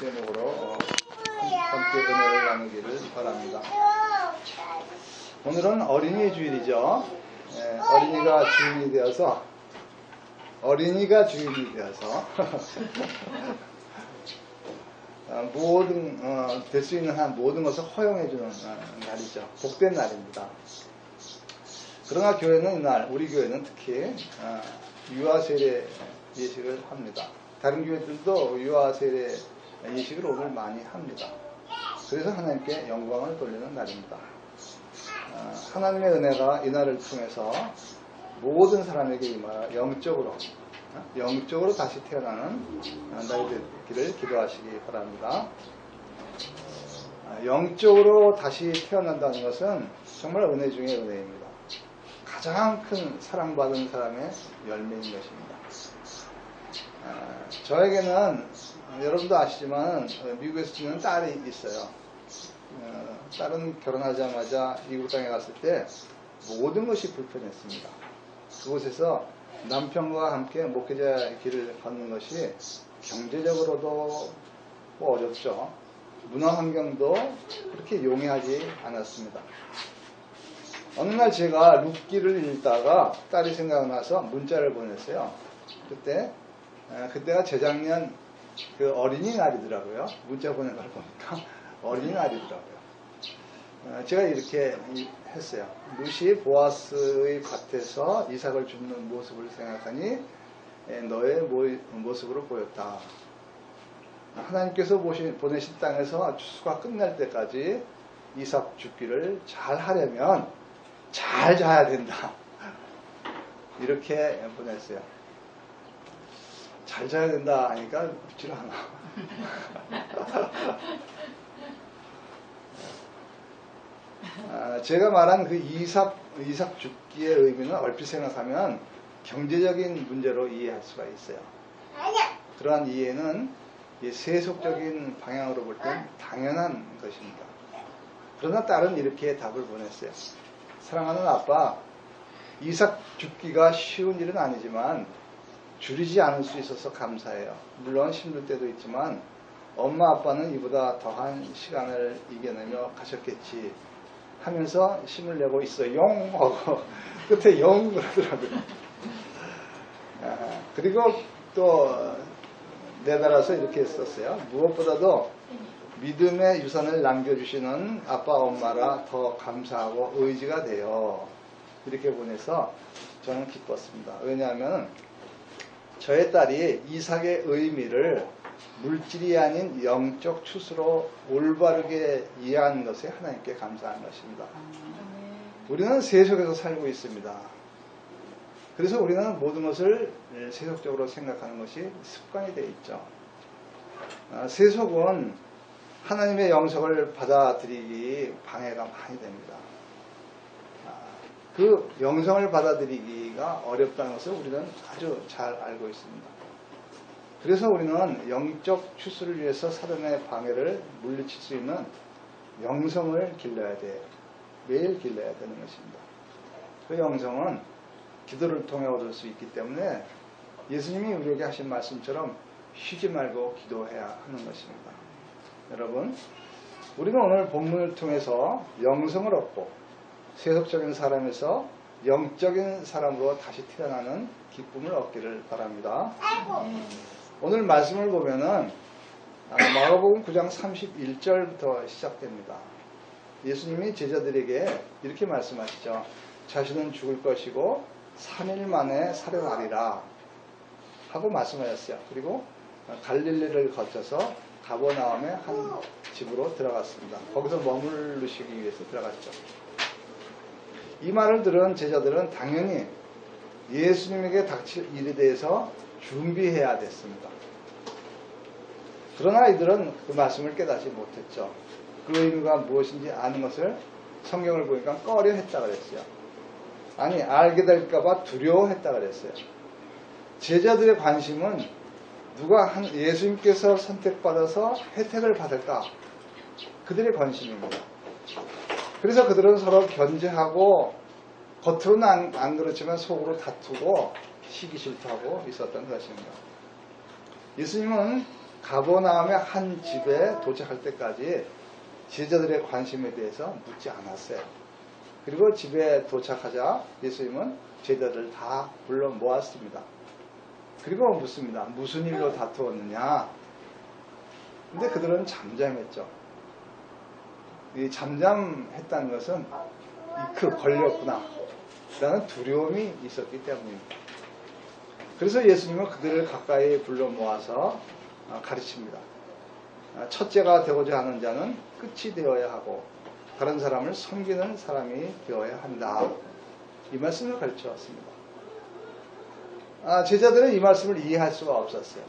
제목으로 어, 함께 은혜를 나누기를 바랍니다. 오늘은 어린이 주일이죠. 예, 어린이가 주인이 되어서 어린이가 주인이 되어서 어, 모든 될수 있는 한 모든 것을 허용해 주는 어, 날이죠. 복된 날입니다. 그러나 교회는 이날 우리 교회는 특히 어, 유아 세례 예식을 합니다. 다른 교회들도 유아 세례 예식을 오늘 많이 합니다. 그래서 하나님께 영광을 돌리는 날입니다. 어, 하나님의 은혜가 이 날을 통해서 모든 사람에게 임하여 영적으로 어, 영적으로 다시 태어나는 어, 날이 되기를 기도하시기 바랍니다. 아, 영적으로 다시 태어난다는 것은 정말 은혜 중의 은혜입니다. 가장 큰 사랑받은 사람의 열매인 것입니다. 아, 저에게는 어, 여러분도 아시지만 어, 미국에서 지는 딸이 있어요. 어, 딸은 결혼하자마자 미국 땅에 갔을 때 모든 것이 불편했습니다. 그곳에서 남편과 함께 목회자 길을 걷는 것이 경제적으로도 뭐 어렵죠. 문화 환경도 그렇게 용이하지 않았습니다. 어느 날 제가 룻기를 읽다가 딸이 생각나서 문자를 보냈어요. 그때 에, 그때가 재작년 그 어린이날이더라고요. 문자 보낸 걸 보니까 어린이날이더라고요. 어, 제가 이렇게 이- 했어요. 룻이 보아스의 밭에서 이삭을 줍는 모습을 생각하니 에, 너의 모- 모습으로 보였다. 하나님께서 보내신 땅에서 추수가 끝날 때까지 이삭 죽기를 잘 하려면 잘 자야 된다. 이렇게 보냈어요. 잘 자야 된다 하니까 묻질 않아. 아, 제가 말한 그 이삭, 이삭 죽기의 의미는 얼핏 생각하면 경제적인 문제로 이해할 수가 있어요. 그러한 이해는 이 세속적인 방향으로 볼 땐 당연한 것입니다. 그러나 딸은 이렇게 답을 보냈어요. 사랑하는 아빠, 이삭 죽기가 쉬운 일은 아니지만 줄이지 않을 수 있어서 감사해요. 물론 힘들 때도 있지만 엄마 아빠는 이보다 더한 시간을 이겨내며 가셨겠지 하면서 힘을 내고 있어 용 하고 끝에 영 그러더라고요. 아, 그리고 또 내달아서 이렇게 썼어요. 무엇보다도 믿음의 유산을 남겨주시는 아빠 엄마라 더 감사하고 의지가 돼요. 이렇게 보내서 저는 기뻤습니다. 왜냐하면 저의 딸이 이삭의 의미를 물질이 아닌 영적 추수로 올바르게 이해한 것에 하나님께 감사한 것입니다. 우리는 세속에서 살고 있습니다. 그래서 우리는 모든 것을 세속적으로 생각하는 것이 습관이 되어 있죠. 아, 세속은 하나님의 영성을 받아들이기 방해가 많이 됩니다. 아, 그 영성을 받아들이기가 어렵다는 것을 우리는 아주 잘 알고 있습니다. 그래서 우리는 영적 추수를 위해서 사단의 방해를 물리칠 수 있는 영성을 길러야 돼. 매일 길러야 되는 것입니다. 그 영성은 기도를 통해 얻을 수 있기 때문에 예수님이 우리에게 하신 말씀처럼 쉬지 말고 기도해야 하는 것입니다. 여러분, 우리는 오늘 본문을 통해서 영성을 얻고 세속적인 사람에서 영적인 사람으로 다시 태어나는 기쁨을 얻기를 바랍니다. 오늘 말씀을 보면은 아, 마가복음 9장 31절부터 시작됩니다. 예수님이 제자들에게 이렇게 말씀하시죠. 자신은 죽을 것이고 3일 만에 살아나리라 하고 말씀하셨어요. 그리고 갈릴리를 거쳐서 가버나움의 한 집으로 들어갔습니다. 거기서 머무르시기 위해서 들어갔죠. 이 말을 들은 제자들은 당연히 예수님에게 닥칠 일에 대해서 준비해야 됐습니다. 그러나 이들은 그 말씀을 깨닫지 못했죠. 그 의미가 무엇인지 아는 것을 성경을 보니까 꺼려 했다 그랬어요. 아니, 알게 될까봐 두려워했다 그랬어요. 제자들의 관심은 누가 한 예수님께서 선택받아서 혜택을 받을까? 그들의 관심입니다. 그래서 그들은 서로 견제하고 겉으로는 안, 안 그렇지만 속으로 다투고 시기 질투하고 있었던 것입니다. 예수님은 가버나움의 한 집에 도착할 때까지 제자들의 관심에 대해서 묻지 않았어요. 그리고 집에 도착하자 예수님은 제자들 다 불러 모았습니다. 그리고 묻습니다. 무슨 일로 다투었느냐? 근데 그들은 잠잠했죠. 이 잠잠했다는 것은 이크 걸렸구나. 라는 두려움이 있었기 때문입니다. 그래서 예수님은 그들을 가까이 불러 모아서 어, 가르칩니다. 아, 첫째가 되고자 하는 자는 끝이 되어야 하고 다른 사람을 섬기는 사람이 되어야 한다. 이 말씀을 가르쳐 왔습니다. 아, 제자들은 이 말씀을 이해할 수가 없었어요.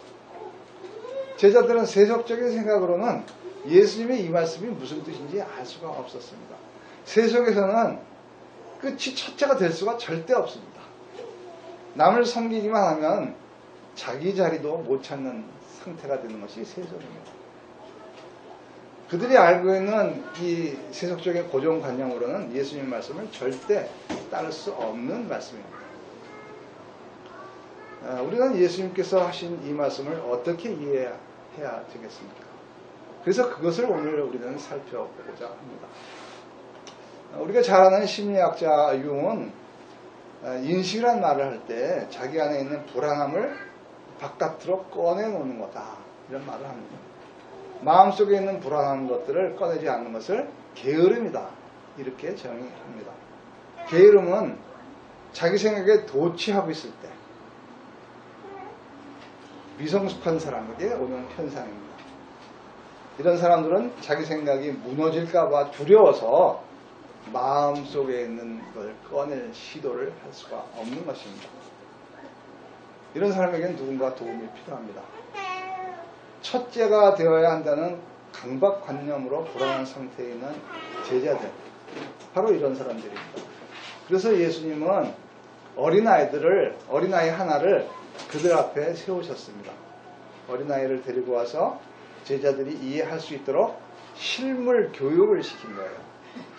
제자들은 세속적인 생각으로는 예수님의 이 말씀이 무슨 뜻인지 알 수가 없었습니다. 세속에서는 끝이 첫째가 될 수가 절대 없습니다. 남을 섬기기만 하면 자기 자리도 못 찾는 상태가 되는 것이 세속입니다. 그들이 알고 있는 이 세속적인 고정관념으로는 예수님 말씀을 절대 따를 수 없는 말씀입니다. 아, 우리는 예수님께서 하신 이 말씀을 어떻게 이해해야 되겠습니까? 그래서 그것을 오늘 우리는 살펴보고자 합니다. 아, 우리가 잘 아는 심리학자 융은 아, 인식이란 말을 할 때 자기 안에 있는 불안함을 바깥으로 꺼내놓는 거다. 이런 말을 합니다. 마음속에 있는 불안한 것들을 꺼내지 않는 것을 게으름이다. 이렇게 정의합니다. 게으름은 자기 생각에 도취하고 있을 때 미성숙한 사람에게 오는 현상입니다. 이런 사람들은 자기 생각이 무너질까봐 두려워서 마음속에 있는 걸 꺼낼 시도를 할 수가 없는 것입니다. 이런 사람에게는 누군가 도움이 필요합니다. 첫째가 되어야 한다는 강박관념으로 불안한 상태에 있는 제자들. 바로 이런 사람들입니다. 그래서 예수님은 어린아이들을, 어린아이 하나를 그들 앞에 세우셨습니다. 어린아이를 데리고 와서 제자들이 이해할 수 있도록 실물 교육을 시킨 거예요.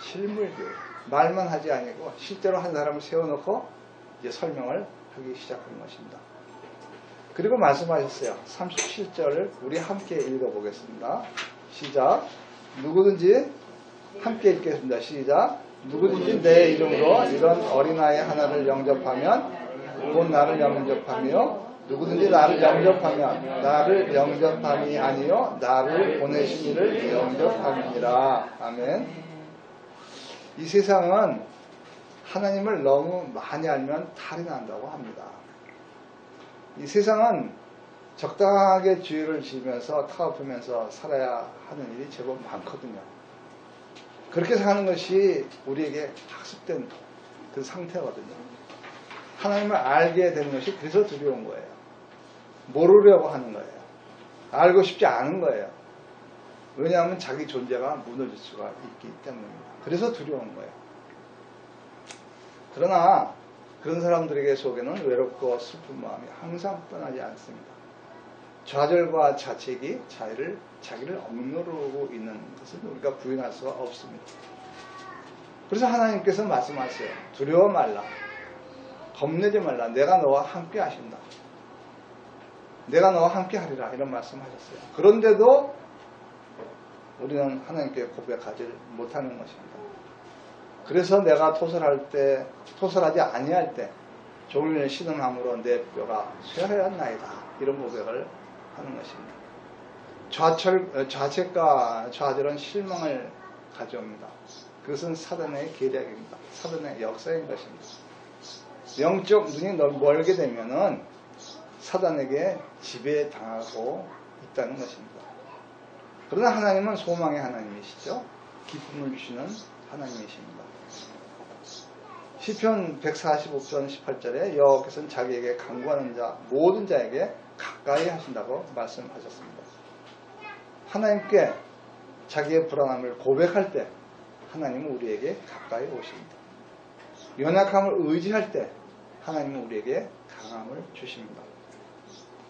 실물 교육. 말만 하지 아니고 실제로 한 사람을 세워놓고 이제 설명을 하기 시작한 것입니다. 그리고 말씀하셨어요. 37절을 우리 함께 읽어보겠습니다. 시작. 누구든지 함께 읽겠습니다. 시작. 누구든지 내 이름으로 이런 어린아이 하나를 영접하면 곧 나를 영접하며 누구든지 나를 영접하면 나를 영접함이 아니요 나를 보내신 이를 영접함이니라. 아멘. 이 세상은 하나님을 너무 많이 알면 탈이 난다고 합니다. 이 세상은 적당하게 주의를 지으면서 타협하면서 살아야 하는 일이 제법 많거든요. 그렇게 사는 것이 우리에게 학습된 그 상태거든요. 하나님을 알게 되는 것이 그래서 두려운 거예요. 모르려고 하는 거예요. 알고 싶지 않은 거예요. 왜냐하면 자기 존재가 무너질 수가 있기 때문입니다. 그래서 두려운 거예요. 그러나 그런 사람들에게 속에는 외롭고 슬픈 마음이 항상 떠나지 않습니다. 좌절과 자책이 자기를, 자기를 억누르고 있는 것을 우리가 부인할 수가 없습니다. 그래서 하나님께서 말씀하세요. 두려워 말라. 겁내지 말라. 내가 너와 함께 하신다. 내가 너와 함께 하리라. 이런 말씀 하셨어요. 그런데도 우리는 하나님께 고백하지 못하는 것입니다. 그래서 내가 토설할 때, 토설하지 아니할 때, 종일 신음함으로 내 뼈가 쇠하였나이다. 이런 고백을 하는 것입니다. 좌철, 좌책과 좌절은 실망을 가져옵니다. 그것은 사단의 계략입니다. 사단의 역사인 것입니다. 영적 눈이 멀게 되면은 사단에게 지배당하고 있다는 것입니다. 그러나 하나님은 소망의 하나님이시죠. 기쁨을 주시는 하나님이십니다. 시편 145편 18절에 여호와께서는 자기에게 강구하는 자 모든 자에게 가까이 하신다고 말씀하셨습니다. 하나님께 자기의 불안함을 고백할 때 하나님은 우리에게 가까이 오십니다. 연약함을 의지할 때 하나님은 우리에게 강함을 주십니다.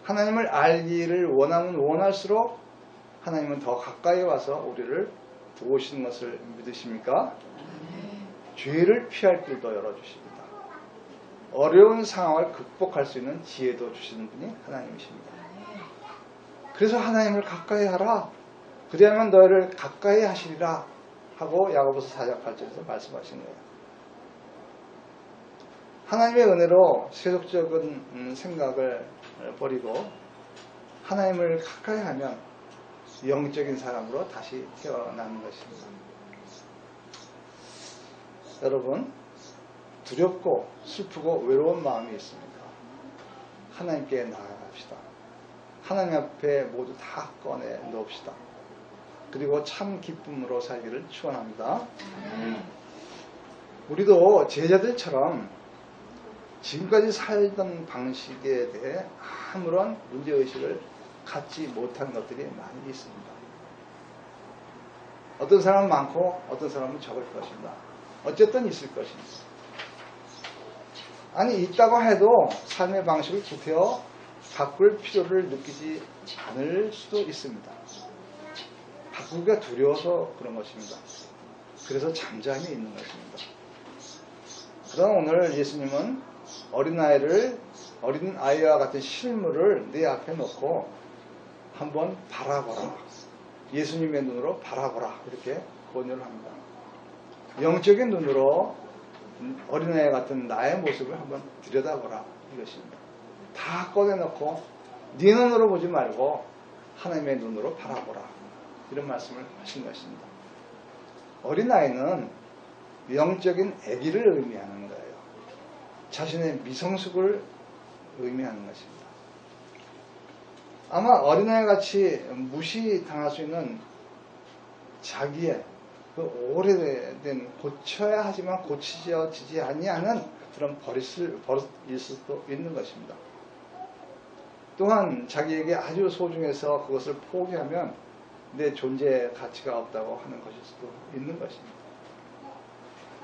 하나님을 알기를 원하면 원할수록 하나님은 더 가까이 와서 우리를 도우시는 것을 믿으십니까? 죄를 피할 길도 열어주십니다. 어려운 상황을 극복할 수 있는 지혜도 주시는 분이 하나님이십니다. 그래서 하나님을 가까이 하라. 그리하면 너희를 가까이 하시리라. 하고 야고보서 4장 8절에서 말씀하신 거예요. 하나님의 은혜로 세속적인 음, 생각을 버리고 하나님을 가까이 하면 영적인 사람으로 다시 태어나는 것입니다. 여러분, 두렵고 슬프고 외로운 마음이 있습니까? 하나님께 나아갑시다. 하나님 앞에 모두 다 꺼내 놓읍시다. 그리고 참 기쁨으로 살기를 축원합니다. 우리도 제자들처럼 지금까지 살던 방식에 대해 아무런 문제의식을 갖지 못한 것들이 많이 있습니다. 어떤 사람은 많고 어떤 사람은 적을 것입니다. 어쨌든 있을 것입니다. 아니 있다고 해도 삶의 방식을 구태여 바꿀 필요를 느끼지 않을 수도 있습니다. 바꾸기가 두려워서 그런 것입니다. 그래서 잠잠히 있는 것입니다. 그럼 오늘 예수님은 어린아이를 어린 아이와 같은 실물을 내 앞에 놓고 한번 바라보라. 예수님의 눈으로 바라보라. 이렇게 권유를 합니다. 영적인 눈으로 어린아이 같은 나의 모습을 한번 들여다보라. 이것입니다. 다 꺼내놓고 네 눈으로 보지 말고 하나님의 눈으로 바라보라. 이런 말씀을 하신 것입니다. 어린아이는 영적인 아기를 의미하는. 자신의 미성숙을 의미하는 것입니다. 아마 어린아이 같이 무시당할 수 있는 자기의 그 오래된 고쳐야 하지만 고치지지 아니하는 그런 버릇을, 버릇일 수도 있는 것입니다. 또한 자기에게 아주 소중해서 그것을 포기하면 내 존재 가치가 없다고 하는 것일 수도 있는 것입니다.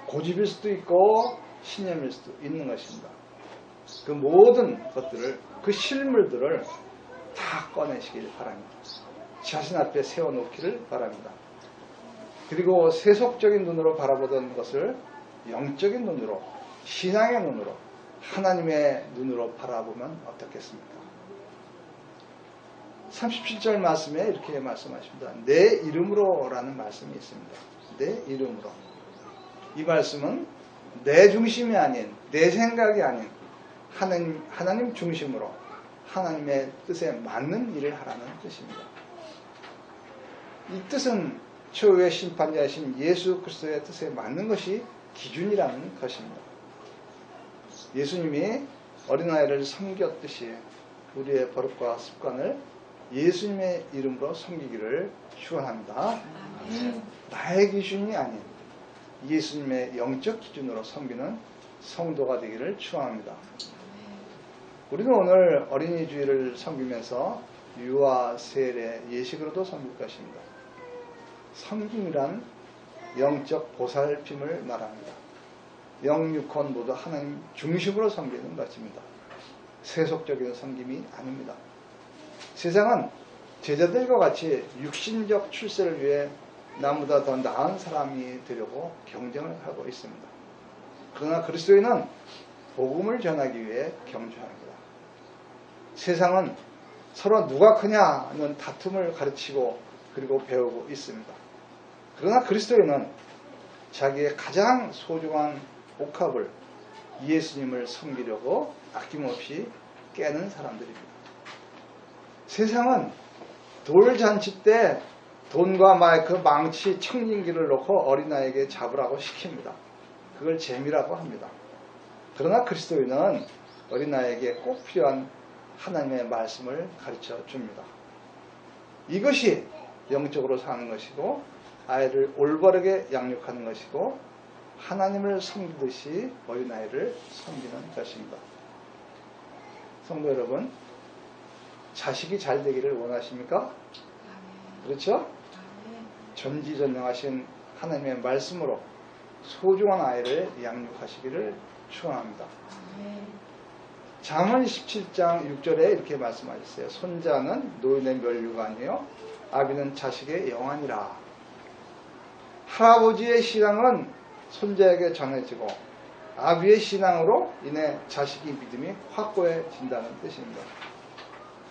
고집일 수도 있고 신념일 수도 있는 것입니다. 그 모든 것들을 그 실물들을 다 꺼내시길 바랍니다. 자신 앞에 세워놓기를 바랍니다. 그리고 세속적인 눈으로 바라보던 것을 영적인 눈으로 신앙의 눈으로 하나님의 눈으로 바라보면 어떻겠습니까? 37절 말씀에 이렇게 말씀하십니다. 내 이름으로라는 말씀이 있습니다. 내 이름으로. 이 말씀은 내 중심이 아닌 내 생각이 아닌 하나님, 하나님 중심으로 하나님의 뜻에 맞는 일을 하라는 뜻입니다. 이 뜻은 최후의 심판자이신 예수 그리스도의 뜻에 맞는 것이 기준이라는 것입니다. 예수님이 어린아이를 섬겼듯이 우리의 버릇과 습관을 예수님의 이름으로 섬기기를 축원합니다. 나의 기준이 아닌 예수님의 영적 기준으로 섬기는 성도가 되기를 축원합니다. 우리는 오늘 어린이 주일을 섬기면서 유아 세례 예식으로도 섬길 것입니다. 섬김이란 영적 보살핌을 말합니다. 영육혼 모두 하나님 중심으로 섬기는 것입니다. 세속적인 섬김이 아닙니다. 세상은 제자들과 같이 육신적 출세를 위해 나보다 더 나은 사람이 되려고 경쟁을 하고 있습니다. 그러나 그리스도인은 복음을 전하기 위해 경주합니다. 세상은 서로 누가 크냐는 다툼을 가르치고 그리고 배우고 있습니다. 그러나 그리스도인은 자기의 가장 소중한 복합을 예수님을 섬기려고 아낌없이 깨는 사람들입니다. 세상은 돌잔치 때 돈과 마이크, 망치, 청진기를 놓고 어린아이에게 잡으라고 시킵니다. 그걸 재미라고 합니다. 그러나 그리스도인은 어린아이에게 꼭 필요한 하나님의 말씀을 가르쳐 줍니다. 이것이 영적으로 사는 것이고 아이를 올바르게 양육하는 것이고 하나님을 섬기듯이 어린아이를 섬기는 것입니다. 성도 여러분, 자식이 잘 되기를 원하십니까? 그렇죠? 전지전능하신 하나님의 말씀으로 소중한 아이를 양육하시기를 축원합니다. 잠언 17장 6절에 이렇게 말씀하셨어요. 손자는 노인의 멸류가 아니요 아비는 자식의 영안이라. 할아버지의 신앙은 손자에게 전해지고 아비의 신앙으로 인해 자식이 믿음이 확고해진다는 뜻입니다.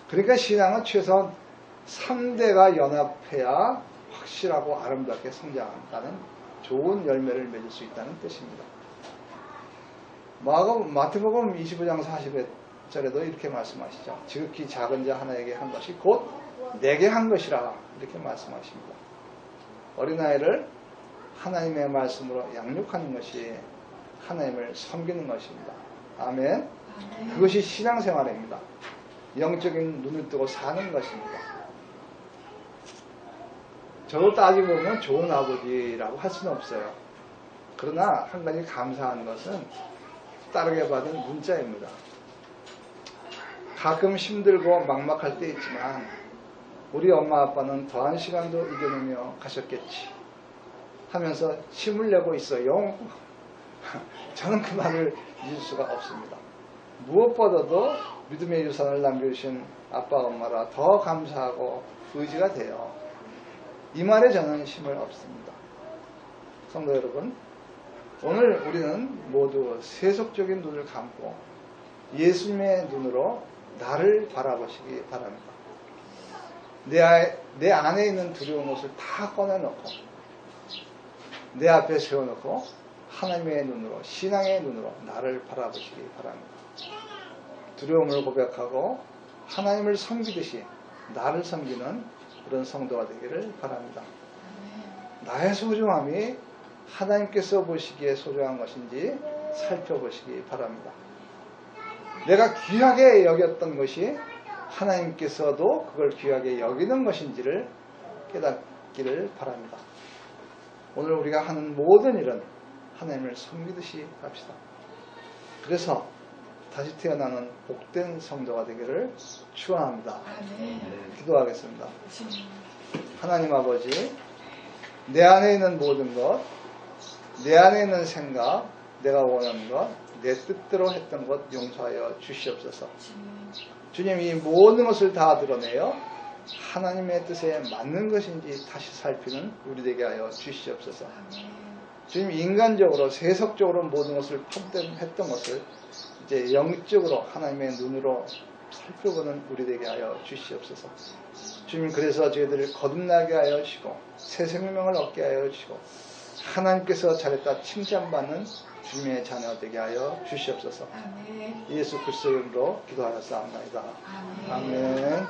그러니까 신앙은 최소한 3대가 연합해야 확실하고 아름답게 성장한다는 좋은 열매를 맺을 수 있다는 뜻입니다. 마태복음 25장 40절에도 이렇게 말씀하시죠. 지극히 작은 자 하나에게 한 것이 곧 내게 한 것이라 이렇게 말씀하십니다. 어린아이를 하나님의 말씀으로 양육하는 것이 하나님을 섬기는 것입니다. 아멘. 그것이 신앙생활입니다. 영적인 눈을 뜨고 사는 것입니다. 저도 따지고 보면 좋은 아버지라고 할 수는 없어요. 그러나 한 가지 감사한 것은 따르게 받은 문자입니다. 가끔 힘들고 막막할 때 있지만 우리 엄마 아빠는 더한 시간도 이겨내며 가셨겠지 하면서 힘을 내고 있어요. 저는 그 말을 잊을 수가 없습니다. 무엇보다도 믿음의 유산을 남겨주신 아빠 엄마라 더 감사하고 의지가 돼요. 이 말에 저는 힘을 얻습니다. 성도 여러분, 오늘 우리는 모두 세속적인 눈을 감고 예수님의 눈으로 나를 바라보시기 바랍니다. 내, 아- 내 안에 있는 두려운 것을 다 꺼내놓고 내 앞에 세워놓고 하나님의 눈으로 신앙의 눈으로 나를 바라보시기 바랍니다. 두려움을 고백하고 하나님을 섬기듯이 나를 섬기는 그런 성도가 되기를 바랍니다. 나의 소중함이 하나님께서 보시기에 소중한 것인지 살펴보시기 바랍니다. 내가 귀하게 여겼던 것이 하나님께서도 그걸 귀하게 여기는 것인지를 깨닫기를 바랍니다. 오늘 우리가 하는 모든 일은 하나님을 섬기듯이 합시다. 그래서 다시 태어나는 복된 성도가 되기를 축원합니다. 기도하겠습니다. 하나님 아버지, 내 안에 있는 모든 것, 내 안에 있는 생각, 내가 원하는 것, 내 뜻대로 했던 것 용서하여 주시옵소서. 주님 이 모든 것을 다 드러내어 하나님의 뜻에 맞는 것인지 다시 살피는 우리 되게 하여 주시옵소서. 주님 인간적으로 세속적으로 모든 것을 판단했던 것을 이제 영적으로 하나님의 눈으로 살펴보는 우리 되게 하여 주시옵소서. 주님 그래서 저희들을 거듭나게 하여 주시고 새 생명을 얻게 하여 주시고 하나님께서 잘했다 칭찬받는 주님의 자녀 되게 하여 주시옵소서. 예수 그리스도 이름으로 기도하였사옵나이다. 아멘.